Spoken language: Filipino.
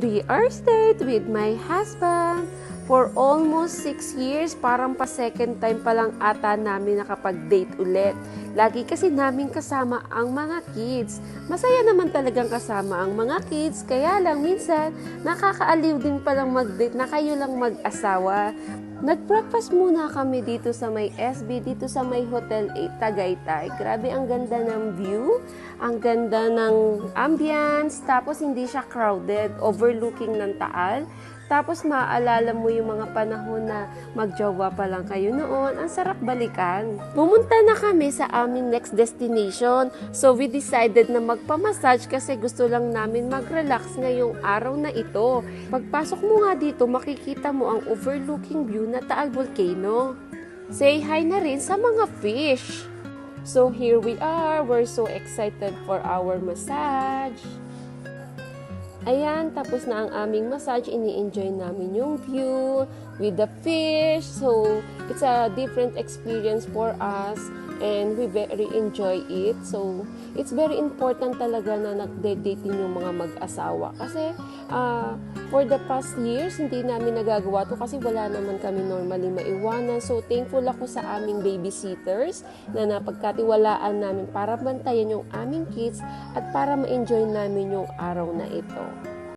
3 hours date with my husband. For almost 6 years, parang pa second time pa lang ata namin nakapag-date ulit. Lagi kasi namin kasama ang mga kids. Masaya naman talagang kasama ang mga kids, kaya lang minsan nakakaaliw din palang mag-date na kayo lang mag-asawa. Nag-breakfast muna kami dito sa may SB, dito sa may Hotel 8 Tagaytay. Grabe ang ganda ng view, ang ganda ng ambience, tapos hindi siya crowded, overlooking ng Taal. Tapos maaalala mo yung mga panahon na magjowa pa lang kayo noon. Ang sarap balikan. Pumunta na kami sa aming next destination. So we decided na magpamassage kasi gusto lang namin mag-relax ngayong araw na ito. Pagpasok mo nga dito, makikita mo ang overlooking view na Taal Volcano. Say hi na rin sa mga fish. So here we are. We're so excited for our massage. Ayan, tapos na ang aming massage. Ini-enjoy namin yung view with the fish. So, it's a different experience for us and we very enjoy it. So, it's very important talaga na nagde-dating yung mga mag-asawa. Kasi, ah, for the past years, hindi namin nagagawa to kasi wala naman kami normally maiwanan. So, thankful ako sa aming babysitters na napagkatiwalaan namin para bantayan yung aming kids at para ma-enjoy namin yung araw na ito.